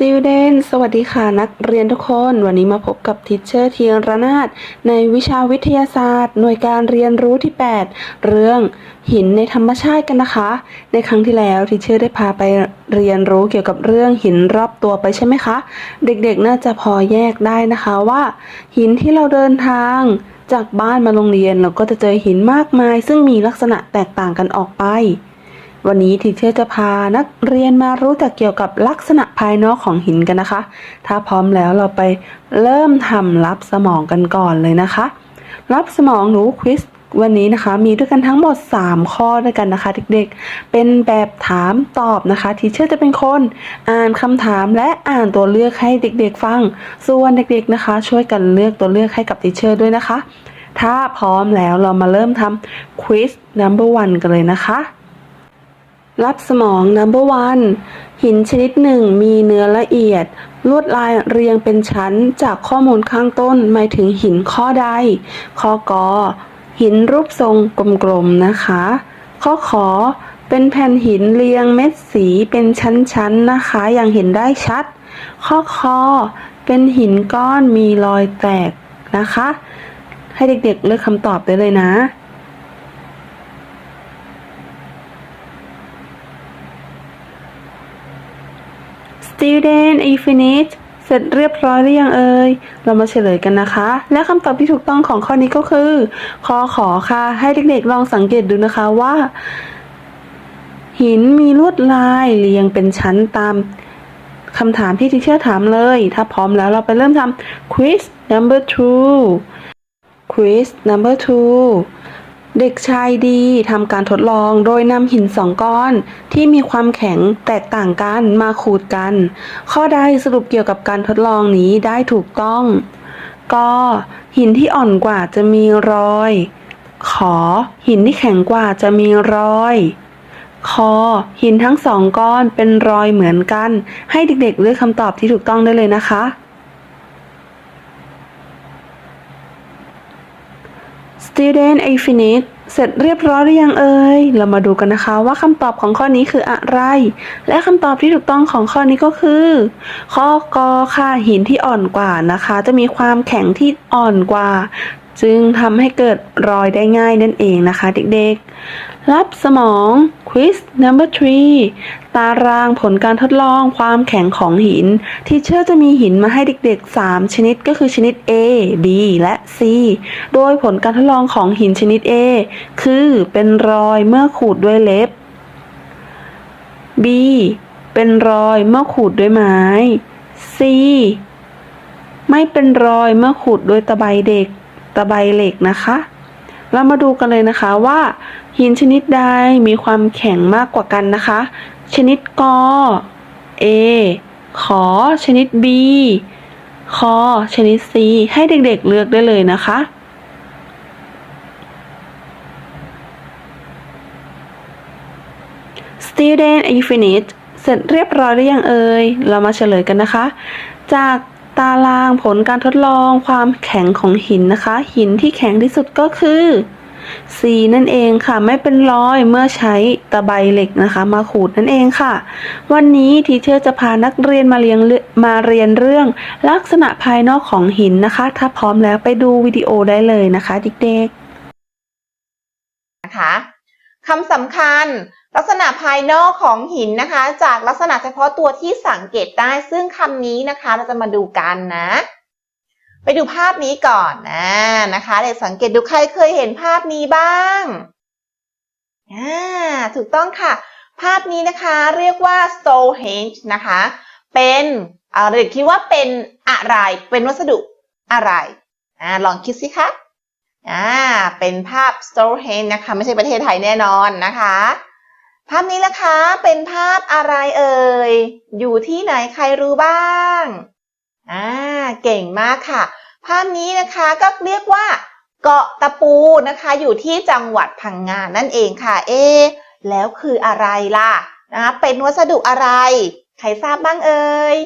Student สวัสดีค่ะนักเรียนทุกคน วันนี้มาพบกับทิชเชอร์เทียรนาถในวิชาวิทยาศาสตร์ หน่วยการเรียนรู้ที่ 8 เรื่องหินในธรรมชาติกันนะคะ ในครั้งที่แล้วทิชเชอร์ได้พาไปเรียนรู้เกี่ยวกับเรื่องหินรอบตัวไปใช่ไหมคะ เด็กๆน่าจะพอแยกได้นะคะว่า หินที่เราเดินทางจากบ้านมาโรงเรียนเราก็จะเจอหินมากมาย ซึ่งมีลักษณะแตกต่างกันออกไป วันนี้ทีเชอร์จะพานักเรียนมารู้จักเกี่ยวกับลักษณะภายนอกของหินกันนะคะ ถ้าพร้อมแล้วเราไปเริ่มทำรับสมองกันก่อนเลยนะคะ รับสมองหนูควิสวันนี้นะคะมีด้วยกันทั้งหมด 3 ข้อด้วยกันนะคะ เด็กๆ เป็นแบบถามตอบนะคะทีเชอร์จะเป็นคนอ่านคำถามและอ่านตัวเลือกให้เด็กๆ ฟัง ส่วนเด็กๆนะคะ ช่วยกันเลือกตัวเลือกให้กับทีเชอร์ด้วยนะคะ ถ้าพร้อมแล้วเรามาเริ่มทำควิส number one กันเลยนะคะ รับสมอง number one หินชนิดหนึ่งมีเนื้อละเอียด ลวดลายเรียงเป็นชั้นจากข้อมูลข้างต้นหมายถึงหินข้อใดข้อกอหินรูปทรงกลมๆนะคะ ข้อขอเป็นแผ่นหินเรียงเม็ดสีเป็นชั้นๆนะคะ อย่างเห็นได้ชัด ข้อคอเป็นหินก้อนมีรอยแตกนะคะ ให้เด็กๆเลือกคำตอบได้เลยนะ Student are you finished เสร็จเรียบร้อยหรือยังเอ่ย เรามาเฉลยกันนะคะ และคำตอบที่ถูกต้องของข้อนี้ก็คือข้อขอค่ะ ให้เด็กๆลองสังเกตดูนะคะว่า หินมีลวดลายเรียงเป็นชั้นตามคำถามที่ทิเชอร์ถามเลย ถ้าพร้อมแล้วเราไปเริ่มทำ quiz number two quiz number two เด็กชายดีทำการทดลองโดยนำหินสองก้อน ที่มีความแข็งแตกต่างกันมาขูดกัน ข้อใดสรุปเกี่ยวกับการทดลองนี้ได้ถูกต้องกหินที่อ่อนกว่าจะมีรอย ขอ หินที่แข็งกว่าจะมีรอยคอหินทั้งสองก้อนเป็นรอยเหมือนกัน ให้เด็กๆเลือกคำตอบที่ถูกต้องได้เลยนะคะ Student a finished เสร็จเรียบร้อยหรือยังเอ่ย เรามาดูกันนะคะว่าคำตอบของข้อนี้คืออะไร และคำตอบที่ถูกต้องของข้อนี้ก็คือ ข้อกอค่ะหินที่อ่อนกว่านะคะ จะมีความแข็งที่อ่อนกว่า จึงทำให้เกิดรอยได้ง่ายนั่นเองนะคะ เด็กๆ รับสมอง quiz number three ตารางผลการทดลองความแข็งของหิน ทีเชื่อจะมีหินมาให้เด็กๆ 3 ชนิดก็คือชนิด A B และ C โดยผลการทดลองของหินชนิด A คือเป็นรอยเมื่อขูดด้วยเล็บ B เป็นรอยเมื่อขูดด้วยไม้ C ไม่เป็นรอยเมื่อขูดด้วยตะไบเด็ก ตะไบเหล็กนะคะ เรามาดูกันเลยนะคะว่าหินชนิดใดมีความแข็งมากกว่ากันนะคะ ชนิดกอ A ขอ ชนิด B คอ ชนิด C ให้เด็กๆเลือกได้เลยนะคะ Student are you finished เสร็จเรียบร้อยหรือยังเอ่ย เรามาเฉลยกันนะคะ จาก ตารางผลการทดลองความแข็งของหินนะคะ หินที่แข็งที่สุดก็คือ C นั่นเองค่ะ ไม่เป็นรอยเมื่อใช้ตะไบเหล็กนะคะ มาขูดนั่นเองค่ะ วันนี้ทีเชอร์จะพานักเรียนมาเรียนมาเรียนเรื่องลักษณะภายนอกของหินนะคะ ถ้าพร้อมแล้วไปดูวิดีโอได้เลยนะคะเด็กๆนะคะคำสำคัญลักษณะภายนอกของหินนะคะ จากลักษณะเฉพาะตัวที่สังเกตได้ซึ่งคำนี้นะคะเราจะมาดูกันนะ ไปดูภาพนี้ก่อนนะนะคะ เด็กสังเกตดูใครเคยเห็นภาพนี้บ้างอ่าถูกต้องค่ะ ภาพนี้นะคะเรียกว่า Stonehenge นะคะ เป็นเด็กคิดว่าเป็นอะไร เป็นวัสดุอะไรอ่าลองคิดสิคะอ่าเป็นภาพ Stonehenge นะคะ ไม่ใช่ประเทศไทยแน่นอนนะคะ ภาพนี้นะคะ เป็นภาพอะไรเอ่ย อยู่ที่ไหนใครรู้บ้าง อ่า เก่งมากค่ะ ภาพนี้นะคะก็เรียกว่า เกาะตะปูนะคะ อยู่ที่จังหวัดพังงานนั่นเองค่ะ เอะแล้วคืออะไรล่ะนะเป็นวัสดุอะไร ใครทราบบ้างเอ่ย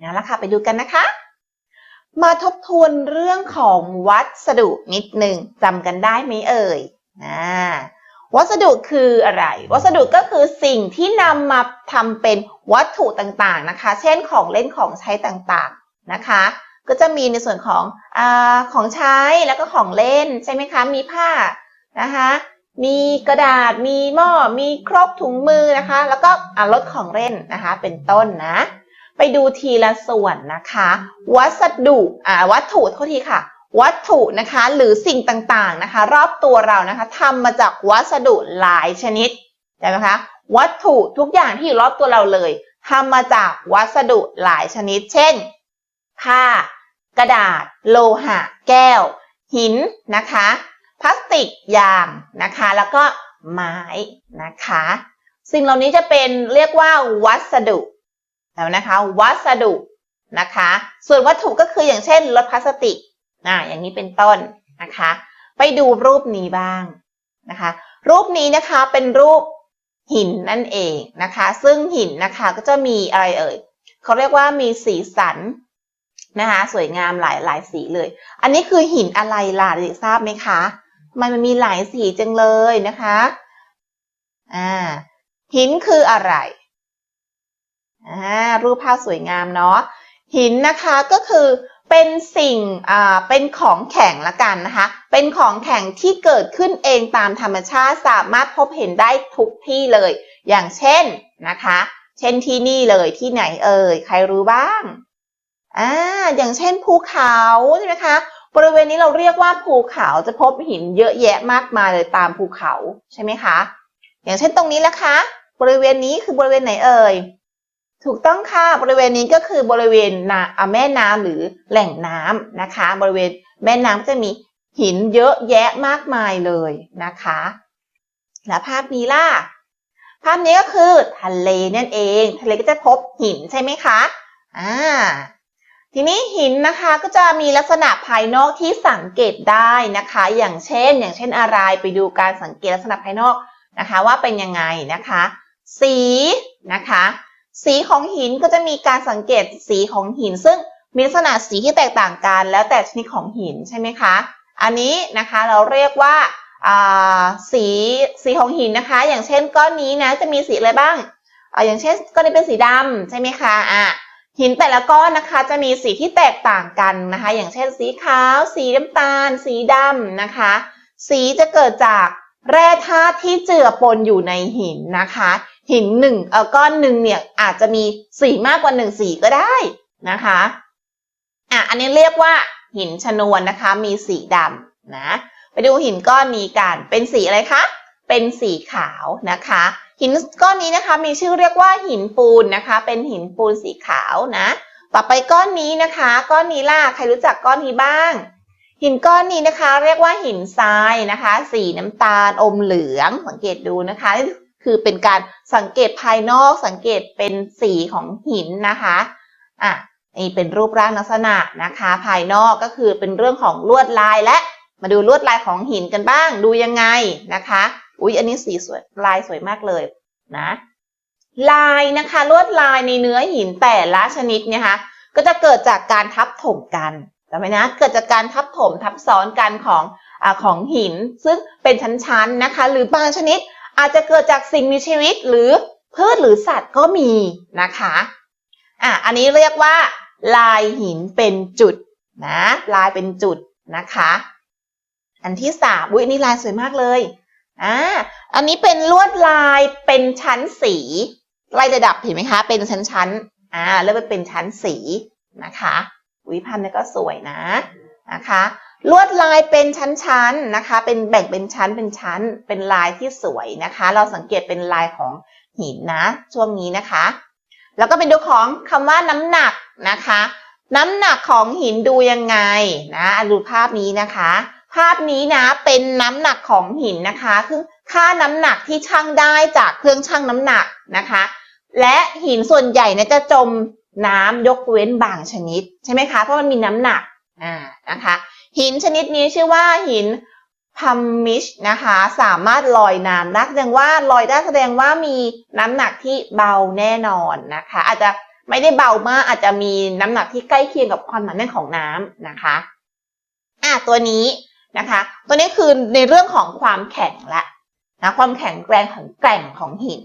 นั่ละค่ะ ไปดูกันนะคะ มาทบทวนเรื่องของวัสดุนิดหนึ่งจำกันได้ไหมเอ่ยอ่า วัสดุคืออะไร วัสดุก็คือสิ่งที่นำมาทำเป็นวัตถุต่างๆนะคะ เช่นของเล่นของใช้ต่างๆนะคะ ก็จะมีในส่วนของอของใช้แล้วก็ของเล่นใช่ไหมคะ มีผ้านะคะ มีกระดาษ มีหม้อ มีครกถุงมือนะคะ แล้วก็รถของเล่นนะคะ เป็นต้นนะ ไปดูทีละส่วนนะคะ วัสดุอ่าวัตถุโทษทีค่ะ วัตถุนะคะหรือสิ่งต่างๆนะคะ รอบตัวเรานะคะทำมาจากวัสดุหลายชนิดใช่ไหมคะวัตถุทุกอย่างที่อยู่รอบตัวเราเลยทำมาจากวัสดุหลายชนิด เช่นผ้ากระดาษ โลหะ แก้ว หินนะคะ พลาสติกยางนะคะ แล้วก็ไม้นะคะ สิ่งเหล่านี้จะเป็นเรียกว่าวัสดุแล้วนะคะ วัสดุนะคะ ส่วนวัตถุก็คืออย่างเช่นรถพลาสติก อ่าอย่างนี้เป็นต้นนะคะ ไปดูรูปนี้บ้างนะคะ รูปนี้นะคะเป็นรูปหินนั่นเองนะคะ ซึ่งหินนะคะก็จะมีอะไรเอ่ยเขาเรียกว่ามีสีสันนะคะ สวยงามหลายหลายสีเลย อันนี้คือหินอะไรล่ะเด็กทราบไหมคะมมันมีหลายสีจังเลยนะคะอ่าหินคืออะไรอ่ารูปภาพสวยงามเนาะหินนะคะก็คือ เป็นสิ่งอ่าเป็นของแข็งละกันนะคะ เป็นของแข็งที่เกิดขึ้นเองตามธรรมชาติสามารถพบเห็นได้ทุกที่เลย อย่างเช่นนะคะ เช่นที่นี่เลยที่ไหนเอ่ยใครรู้บ้างอ่าอย่างเช่นภูเขาใช่ไหมคะบริเวณนี้เราเรียกว่าภูเขาจะพบหินเยอะแยะมากมายเลยตามภูเขาใช่ไหมคะ อย่างเช่นตรงนี้ละคะ บริเวณนี้คือบริเวณไหนเอ่ย ถูกต้องค่ะบริเวณนี้ก็คือบริเวณนาแม่น้ำหรือแหล่งน้ำนะคะ บริเวณแม่น้ำก็จะมีหินเยอะแยะมากมายเลยนะคะ และภาพนี้ล่ะ ภาพนี้ก็คือทะเลนั่นเอง ทะเลก็จะพบหินใช่ไหมคะอ่าทีนี้หินนะคะก็จะมีลักษณะภายนอกที่สังเกตได้นะคะ อย่างเช่น อย่างเช่นอะไรไปดูการสังเกตลักษณะภายนอกนะคะ ว่าเป็นยังไงนะคะ สีนะคะ สีของหินก็จะมีการสังเกตสีของหิน ซึ่งมีลักษณะสีที่แตกต่างกัน แล้วแต่ชนิดของหินใช่ไหมคะ อันนี้นะคะเราเรียกว่าสีสีของหินนะคะ อย่างเช่นก้อนนี้นะจะมีสีอะไรบ้างออย่างเช่นก้อนนี้เป็นสีดำใช่ไหมคะอ่าหินแต่ละก้อนนะคะจะมีสีที่แตกต่างกันนะคะ อย่างเช่น สีขาว สีน้ำตาล สีดำนะคะ สีจะเกิดจากแร่ธาตุที่เจือปนอยู่ในหินนะคะ หินหนึ่งเออก้อนหนึ่งเนี่ยอาจจะมีสีมากกว่าหนึ่งสีก็ได้นะคะอะอันนี้เรียกว่าหินชนวนนะคะ มีสีดำนะไปดูหินก้อนนี้กัน เป็นสีอะไรคะ เป็นสีขาวนะคะ หินก้อนนี้นะคะมีชื่อเรียกว่าหินปูนนะคะ เป็นหินปูนสีขาวนะ ต่อไปก้อนนี้นะคะ ก้อนนี้ล่ะใครรู้จักก้อนนี้บ้าง หินก้อนนี้นะคะ เรียกว่าหินทรายนะคะ สีน้ำตาลอมเหลืองสังเกตดูนะคะ คือเป็นการสังเกตภายนอกสังเกตเป็นสีของหินนะคะอะนี่เป็นรูปร่างลักษณะนะคะ ภายนอกก็คือเป็นเรื่องของลวดลายและมาดูลวดลายของหินกันบ้าง ดูยังไงนะคะ อุ๊ยอันนี้สีสวยลายสวยมากเลยนะลายนะคะ ลวดลายในเนื้อหินแต่ละชนิดเนี่ยนะคะก็จะเกิดจากการทับถมกันจำไว้นะเกิดจากการทับถมทับซ้อนกันของอของหิน ซึ่งเป็นชั้นๆนะคะ หรือบางชนิด อาจจะเกิดจากสิ่งมีชีวิตหรือพืชหรือสัตว์ก็มีนะคะอะอันนี้เรียกว่า ลายหินเป็นจุดนะลายเป็นจุดนะคะ อันที่สามอุ้ยนนี้ลายสวยมากเลยอ่าอันนี้เป็นลวดลายเป็นชั้นสีไล่ระดับเห็นไหมคะ เป็นชั้นๆอ่าแล้วมันเป็นชั้นสีนะคะวิพันธ์เนี่ยก็สวยนะนะคะ ลวดลายเป็นชั้นๆนะคะ เป็นแบ่งเป็นชั้นเป็นชั้น เป็นลายที่สวยนะคะ เราสังเกตเป็นลายของหินนะ ช่วงนี้นะคะ แล้วก็เป็นดูของคำว่าน้ำหนักนะคะ น้ำหนักของหินดูยังไงนะดูภาพนี้นะคะ ภาพนี้นะเป็นน้ำหนักของหินนะคะคือค่าน้ำหนักที่ชั่งได้จากเครื่องชั่งน้ำหนักนะคะ และหินส่วนใหญ่เนี่ยจะจมน้ำยกเว้นบางชนิด ใช่ไหมคะเพราะมันมีน้ำหนักอ่านะคะ หินชนิดนี้ชื่อว่าหินพัมมิชนะคะ สามารถลอยน้ำได้แสดงว่าลอยได้แสดงว่ามีน้ำหนักที่เบาแน่นอนนะคะ อาจจะไม่ได้เบามากอาจจะมีน้ำหนักที่ใกล้เคียงกับความหนาแน่นของน้ำนะคะอะตัวนี้นะคะ ตัวนี้คือในเรื่องของความแข็งละนะความแข็งแรงของแกร่งของหิน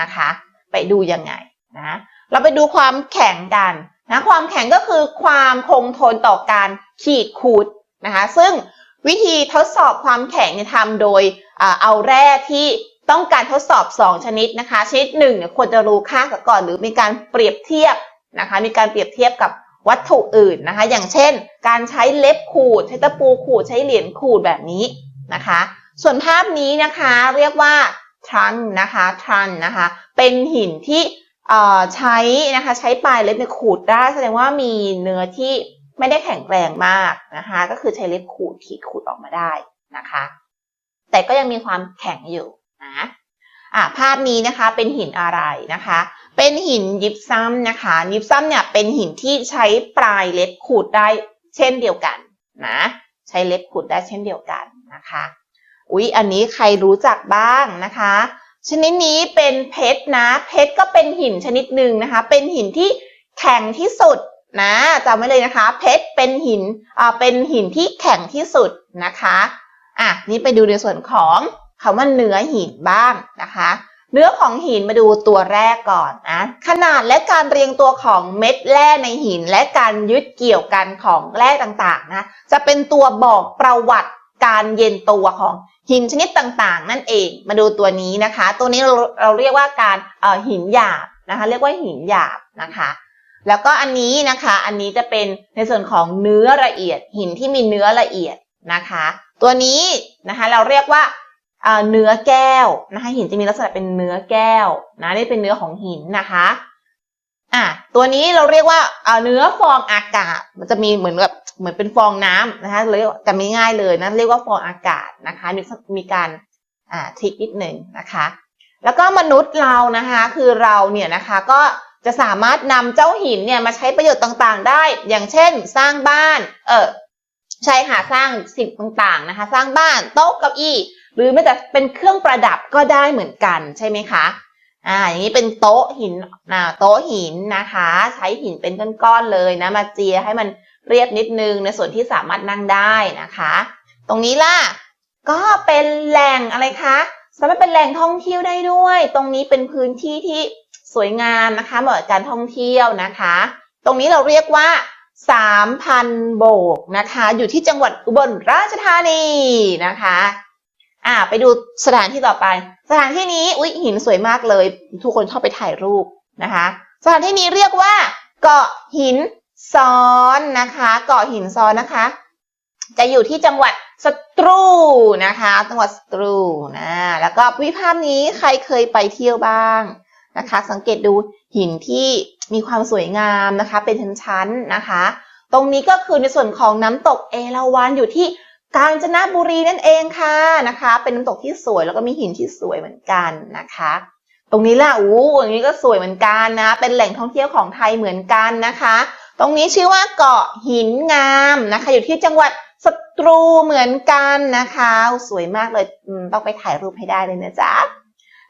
นะคะ ไปดูยังไงนะเราไปดูความแข็งกันนะความแข็งก็คือความคงทนต่อการขีดขูด นะคะซึ่งวิธีทดสอบความแข็งเนี่ยทำโดยเอาแร่ที่ต้องการทดสอบ 2 ชนิดนะคะชนิดหนึ่งเนี่ยควรจะรู้ค่าก่อน หรือมีการเปรียบเทียบนะคะมีการเปรียบเทียบกับวัตถุอื่นนะคะ อย่างเช่น การใช้เล็บขูด ใช้ตะปูขูดใช้เหรียญขูดแบบนี้นะคะ ส่วนภาพนี้นะคะเรียกว่าทรันนะคะทรันนะคะเป็นหินที่ใช้นะคะใช้ปลายเล็บเนี่ยขูดได้แสดงว่ามีเนื้อที่ ไม่ได้แข็งแรงมากนะคะ ก็คือใช้เล็บขูดขีดขูดออกมาได้นะคะ แต่ก็ยังมีความแข็งอยู่นะอะภาพนี้นะคะเป็นหินอะไรนะคะ เป็นหินยิปซัมนะคะยิปซัมเนี่ยเป็นหินที่ใช้ปลายเล็บขูดได้เช่นเดียวกันนะใช้เล็บขูดได้เช่นเดียวกันนะคะอุ๊ยอันนี้ใครรู้จักบ้างนะคะ ชนิดนี้เป็นเพชรนะ เพชรก็เป็นหินชนิดหนึ่งนะคะ เป็นหินที่แข็งที่สุด นะจำไว้เลยนะคะ เพชรเป็นหินอ่าเป็นหินที่แข็งที่สุดนะคะอะนี่ไปดูในส่วนของคำว่าเนื้อหินบ้างนะคะ เนื้อของหินมาดูตัวแรกก่อนนะขนาดและการเรียงตัวของเม็ดแร่ในหิน และการยึดเกี่ยวกันของแร่ต่างๆนะจะเป็นตัวบอกประวัติการเย็นตัวของหินชนิดต่างๆ นั่นเองมาดูตัวนี้นะคะ ตัวนี้เราเราเรียกว่าการเอ่อหินหยาบนะคะ เรียกว่าหินหยาบนะคะ แล้วก็อันนี้นะคะ อันนี้จะเป็นในส่วนของเนื้อละเอียด หินที่มีเนื้อละเอียดนะคะ ตัวนี้นะคะเราเรียกว่าเนื้อแก้วนะคะหินจะมีลักษณะเป็นเนื้อแก้วนะนี่เป็นเนื้อของหินนะคะอะตัวนี้เราเรียกว่าเนื้อฟองอากาศ มันจะมีเหมือนแบบเหมือนเป็นฟองน้ำนะคะเรียกจำไม่ง่ายเลยนะเรียกว่าฟองอากาศนะคะมีมีการอ่าทริกนิดหนึ่งนะคะ แล้วก็มนุษย์เรานะคะ คือเราเนี่ยนะคะก็ จะสามารถนำเจ้าหินเนี่ยมาใช้ประโยชน์ต่างๆ ได้ อย่างเช่น สร้างบ้าน เออใช่ค่ะสร้างสิ่งต่างๆนะคะ สร้างบ้านโต๊ะเก้าอี้ หรือแม้แต่เป็นเครื่องประดับก็ได้เหมือนกันใช่ไหมคะอ่าอย่างนี้เป็นโต๊ะหินอ่าโต๊ะหินนะคะ ใช้หินเป็นก้อนๆเลยนะ มาเจียให้มันเรียบนิดนึงในส่วนที่สามารถนั่งได้นะคะ ตรงนี้ล่ะ ก็เป็นแหล่งอะไรคะสามารถเป็นแหล่งท่องเที่ยวได้ด้วย ตรงนี้เป็นพื้นที่ที่ สวยงามนะคะ เหมาะกับการท่องเที่ยวนะคะ ตรงนี้เราเรียกว่า3,000โบกนะคะ อยู่ที่จังหวัดอุบลราชธานีนะคะอ่าไปดูสถานที่ต่อไป สถานที่นี้อุ๊ยหินสวยมากเลย ทุกคนชอบไปถ่ายรูปนะคะ สถานที่นี้เรียกว่า เกาะหินซ้อนนะคะ เกาะหินซ้อนนะคะ จะอยู่ที่จังหวัดสตรูนะคะ จังหวัดสตรูนะแล้วก็วิภาพนี้ใครเคยไปเที่ยวบ้าง นะคะ สังเกตดูหินที่มีความสวยงามนะคะ เป็นชั้นๆนะคะ ตรงนี้ก็คือในส่วนของน้ำตกเอราวัณอยู่ที่กาญจนบุรีนั่นเองค่ะนะคะ เป็นน้ำตกที่สวยแล้วก็มีหินที่สวยเหมือนกันนะคะ ตรงนี้ล่ะอู้ตรงนี้ก็สวยเหมือนกันนะ เป็นแหล่งท่องเที่ยวของไทยเหมือนกันนะคะ ตรงนี้ชื่อว่าเกาะหินงามนะคะ อยู่ที่จังหวัดสตรูเหมือนกันนะคะ สวยมากเลยต้องไปถ่ายรูปให้ได้เลยนะจ๊ะ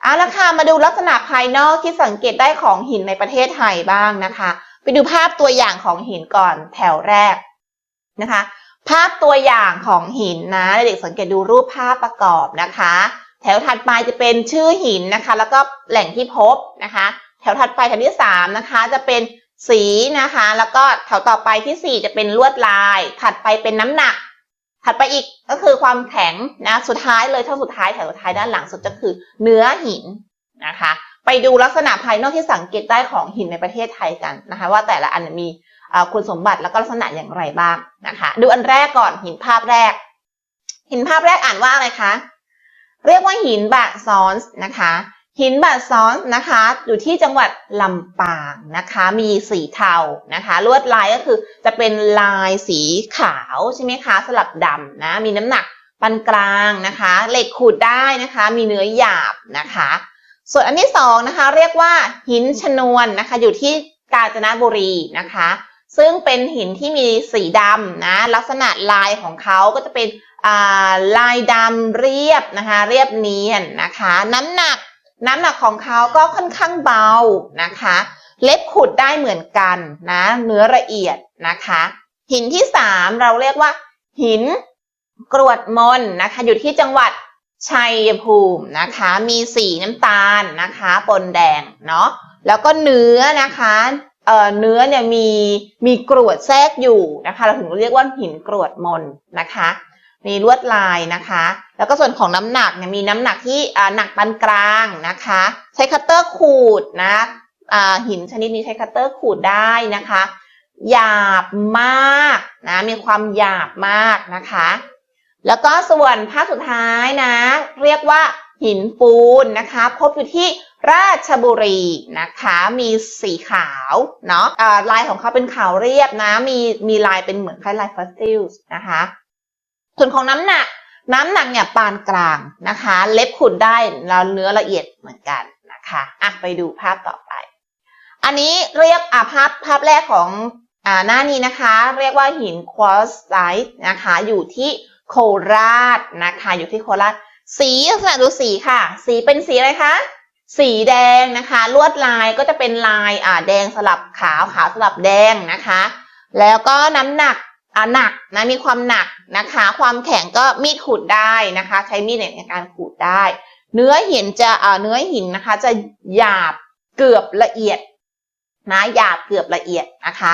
เอาละค่ะมาดูลักษณะภายนอกที่สังเกตได้ของหินในประเทศไทยบ้างนะคะ ไปดูภาพตัวอย่างของหินก่อนแถวแรกนะคะ ภาพตัวอย่างของหินนะเด็กสังเกตดูรูปภาพประกอบนะคะ แถวถัดไปจะเป็นชื่อหินนะคะ แล้วก็แหล่งที่พบนะคะ แถวถัดไปแถวที่สามนะคะจะเป็นสีนะคะ แล้วก็แถวต่อไปที่สี่จะเป็นลวดลาย ถัดไปเป็นน้ำหนัก ถัดไปอีกก็คือความแข็งนะสุดท้ายเลยเท่าสุดท้ายแถวสุดท้ายด้านหลังสุดก็คือเนื้อหินนะคะ ไปดูลักษณะภายนอกที่สังเกตได้ของหินในประเทศไทยกันนะคะ ว่าแต่ละอันมีคุณสมบัติแล้วก็ลักษณะอย่างไรบ้างนะคะ ดูอันแรกก่อนหินภาพแรก หินภาพแรกอ่านว่าอะไรคะเรียกว่าหินบาซอนส์นะคะ หินบาซอนนะคะ อยู่ที่จังหวัดลำปางนะคะ มีสีเทานะคะ ลวดลายก็คือจะเป็นลายสีขาวใช่ไหมคะ สลับดำนะ มีน้ำหนักปานกลางนะคะ เหล็กขูดได้นะคะ มีเนื้อหยาบนะคะ ส่วนอันที่สองนะคะ เรียกว่าหินชนวนนะคะ อยู่ที่กาญจนบุรีนะคะ ซึ่งเป็นหินที่มีสีดำนะ ลักษณะลายของเขาก็จะเป็นลายดำเรียบนะคะ เรียบเนียนนะคะ น้ำหนัก น้ำหนักของเขาก็ค่อนข้างเบานะคะ เล็บขุดได้เหมือนกันนะเนื้อละเอียดนะคะ หินที่สามเราเรียกว่า หินกรวดมนนะคะ อยู่ที่จังหวัดชัยภูมินะคะ มีสีน้ำตาลนะคะปนแดงเนาะแล้วก็เนื้อนะคะเอ่อเนื้อเนี่ยมีมีกรวดแทรกอยู่นะคะ เราถึงเรียกว่าหินกรวดมนนะคะ มีลวดลายนะคะ แล้วก็ส่วนของน้ำหนักเนี่ยมีน้ำหนักที่อ่าหนักปานกลางนะคะ ใช้คัตเตอร์ขูดนะอ่าหินชนิดนี้ใช้คัตเตอร์ขูดได้นะคะ หยาบมากนะมีความหยาบมากนะคะ แล้วก็ส่วนภาพสุดท้ายนะ เรียกว่าหินปูนนะคะ พบอยู่ที่ราชบุรีนะคะ มีสีขาวเนาะอ่าลายของเขาเป็นขาวเรียบนะ มีมีลายเป็นเหมือนคล้ายลายฟอสซิลนะคะ ส่วนของน้ำหนัก น้ำหนักเนี่ยปานกลางนะคะ เล็บขุดได้แล้วเนื้อละเอียดเหมือนกันนะคะอะไปดูภาพต่อไป อันนี้เรียกอะภาพภาพแรกของอ่าหน้านี้นะคะ เรียกว่าหินควอสไซต์นะคะ อยู่ที่โคราชนะคะ อยู่ที่โคราช สีลักษณะดูสีค่ะ สีเป็นสีอะไรคะสีแดงนะคะ ลวดลายก็จะเป็นลายอ่าแดงสลับขาวขาวสลับแดงนะคะ แล้วก็น้ำหนัก หนักนะมีความหนักนะคะ ความแข็งก็มีดขูดได้นะคะ ใช้มีดในการขูดได้ เนื้อหินจะอ่าเนื้อหินนะคะ จะหยาบเกือบละเอียดนะหยาบเกือบละเอียดนะคะ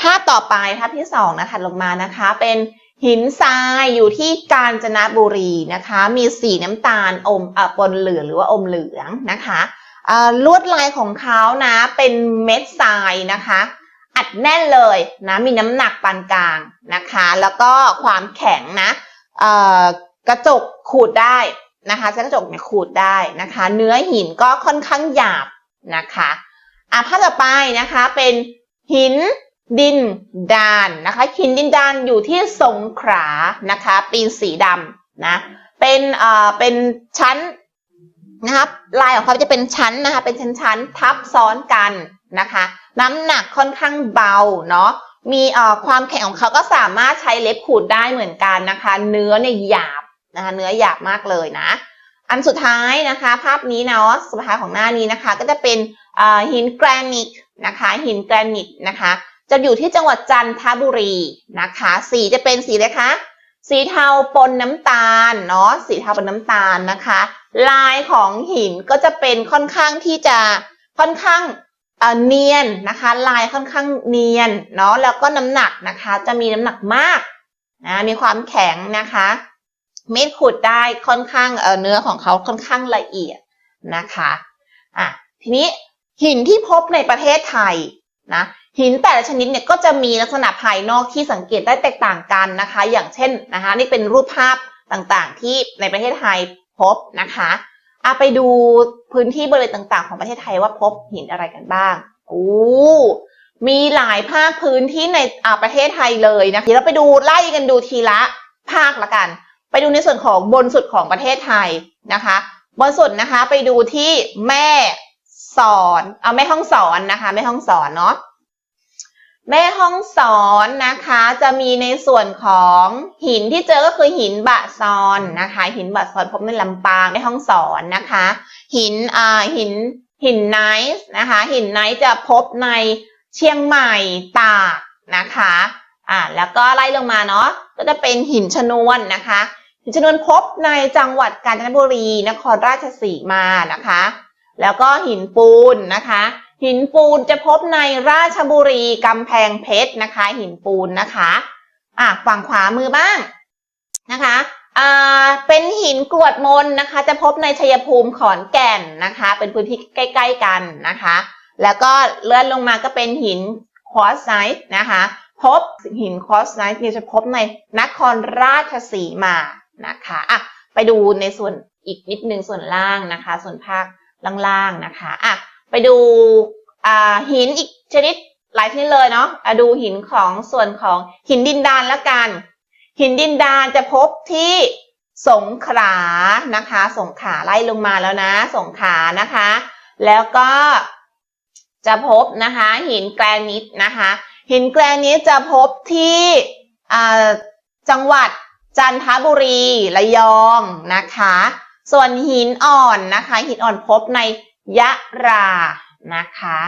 ภาพต่อไปภาพที่สองนะคะลงมานะคะ เป็นหินทรายอยู่ที่กาญจนบุรีนะคะ มีสีน้ำตาลอมอะปนเหลืองหรือว่าอมเหลืองนะคะลวดลายของเขานะเป็นเม็ดทรายนะคะ อัดแน่นเลยนะมีน้ำหนักปานกลางนะคะ แล้วก็ความแข็งนะกระจกขูดได้นะคะใช้นกระจกเนี่ยขูดได้นะคะ เนื้อหินก็ค่อนข้างหยาบนะคะอะภาพต่อไปนะคะเป็นหินดินดานนะคะหินดินดานอยู่ที่สงขลานะคะ ปีนสีดำนะเป็นเอ่อเป็นชั้นนะครับลายของเขาจะเป็นชั้นนะคะเป็นชั้นๆทับซ้อนกัน นะคะ น้ำหนักค่อนข้างเบาเนาะมีเอ่อความแข็งของเขาก็สามารถใช้เล็บขูดได้เหมือนกันนะคะ เนื้อเนี่ยหยาบนะคะ เนื้อหยาบมากเลยนะ อันสุดท้ายนะคะ ภาพนี้เนาะสุดท้ายของหน้านี้นะคะ ก็จะเป็นหินแกรนิตนะคะ หินแกรนิตนะคะ จะอยู่ที่จังหวัดจันทบุรีนะคะ สีจะเป็นสีอะไรคะสีเทาปนน้ำตาลเนาะสีเทาปนน้ำตาลนะคะ ลายของหินก็จะเป็นค่อนข้างที่จะค่อนข้าง เนียนนะคะ ลายค่อนข้างเนียนเนาะแล้วก็น้ำหนักนะคะ จะมีน้ำหนักมากนะมีความแข็งนะคะเม็ดขุดได้ค่อนข้างเเนื้อของเขาค่อนข้างละเอียดนะคะอะทีนี้หินที่พบในประเทศไทยนะหินแต่ละชนิดเนี่ยก็จะมีลักษณะภายนอกที่สังเกตได้แตกต่างกันนะคะ อย่างเช่นนะคะ นี่เป็นรูปภาพต่างๆ ที่ในประเทศไทยพบนะคะ อะไปดูพื้นที่บริเวณต่าง ๆ ของประเทศไทยว่าพบหินอะไรกันบ้างโอ้มีหลายภาคพื้นที่ในอ่าประเทศไทยเลยนะเดี๋ยวเราไปดูไล่กันดูทีละภาคละกัน ไปดูในส่วนของบนสุดของประเทศไทยนะคะ บนสุดนะคะไปดูที่แม่สอนเอาแม่ห้องสอนนะคะแม่ห้องสอนเนาะ แม่ห้องสอนนะคะจะมีในส่วนของหินที่เจอก็คือหินบะซอนนะคะ หินบะซอนพบในลำปางแม่ห้องสอนนะคะ หินอ่าหินหินไนท์นะคะ หินไนท์จะพบในเชียงใหม่ตากนะคะอ่าแล้วก็ไล่ลงมาเนาะก็จะเป็นหินชนวนนะคะ หินชนวนพบในจังหวัดกาญจนบุรีนครราชสีมานะคะ แล้วก็หินปูนนะคะ หินปูนจะพบในราชบุรีกำแพงเพชรนะคะ หินปูนนะคะอะฝั่งขวามือบ้างนะคะอ่าเป็นหินกรวดมนนะคะ จะพบในชัยภูมิขอนแก่นนะคะ เป็นพื้นที่ใกล้ ๆกันนะคะ แล้วก็เลื่อนลงมาก็เป็นหินคอสไนท์นะคะพบหินคอสไนท์เนี่จะพบในนครราชสีมานะคะอะไปดูในส่วนอีกนิดนึงส่วนล่างนะคะ ส่วนภาคล่างๆนะคะอะ ไปดูอ่าหินอีกชนิดหลายชนิดเลยเนาะะดูหินของส่วนของหินดินดานละกัน หินดินดานจะพบที่สงขลานะคะ สงขลาไล่ลงมาแล้วนะ สงขลานะคะ แล้วก็จะพบนะคะ หินแกรนิตนะคะ หินแกรนิตจะพบที่จังหวัดจันทบุรีระยองนะคะ ส่วนหินอ่อนนะคะ หินอ่อนพบใน ยะรานะคะ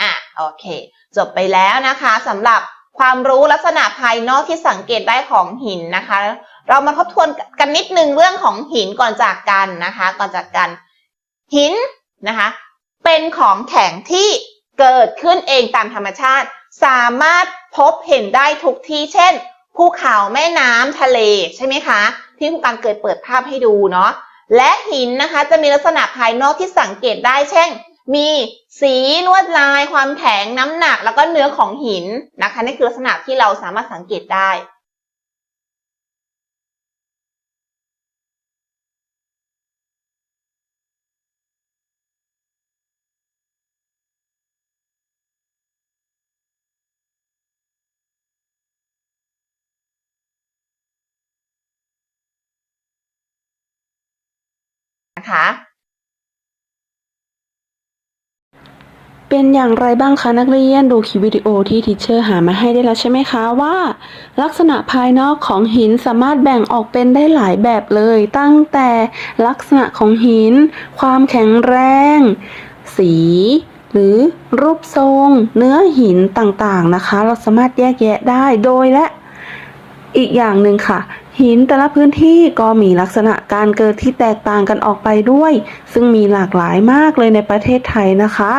อะโอเค จบไปแล้วนะคะสำหรับความรู้ลักษณะภายนอกที่สังเกตได้ของหินนะคะ เรามาทบทวนกันนิดนึงเรื่องของหินก่อนจากกันนะคะ ก่อนจากกันหินนะคะ เป็นของแข็งที่เกิดขึ้นเองตามธรรมชาติ สามารถพบเห็นได้ทุกที่เช่นภูเขาแม่น้ำทะเลใช่ไหมคะ ที่ผู้การเกิดเปิดภาพให้ดูเนาะ และหินนะคะจะมีลักษณะภายนอกที่สังเกตได้ เช่น มีสีลวดลาย ความแข็งน้ำหนัก แล้วก็เนื้อของหินนะคะนี่คือลักษณะที่เราสามารถสังเกตได้ นะคะ เป็นอย่างไรบ้างคะนักเรียนดูคลิปวิดีโอที่ทีเชอร์หามาให้ได้แล้วใช่ไหมคะว่า ลักษณะภายนอกของหินสามารถแบ่งออกเป็นได้หลายแบบเลย ตั้งแต่ลักษณะของหิน ความแข็งแรง สีหรือรูปทรง เนื้อหินต่างๆนะคะ เราสามารถแยกแยะได้โดยและอีกอย่างหนึ่งค่ะ หินแต่ละพื้นที่ก็มีลักษณะการเกิดที่แตกต่างกันออกไปด้วย ซึ่งมีหลากหลายมากเลยในประเทศไทยนะคะ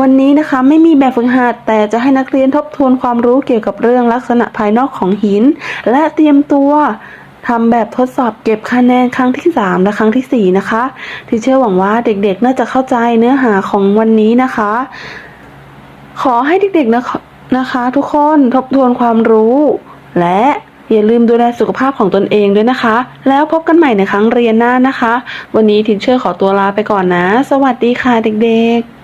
วันนี้นะคะไม่มีแบบฝึกหัดแต่จะให้นักเรียนทบทวนความรู้เกี่ยวกับเรื่องลักษณะภายนอกของหิน และเตรียมตัวทำแบบทดสอบเก็บคะแนนครั้งที่ 3 และครั้งทีสี่4 นะคะ ที่เชื่อหวังว่าเด็กๆ น่าจะเข้าใจเนื้อหาของวันนี้นะคะ ขอให้เด็กๆนะคะนะคะ ทุกคนทบทวนความรู้และ อย่าลืมดูแลสุขภาพของตนเองด้วยนะคะ แล้วพบกันใหม่ในครั้งเรียนหน้านะคะ วันนี้ทินเชอร์ขอตัวลาไปก่อนนะ สวัสดีค่ะเด็กๆ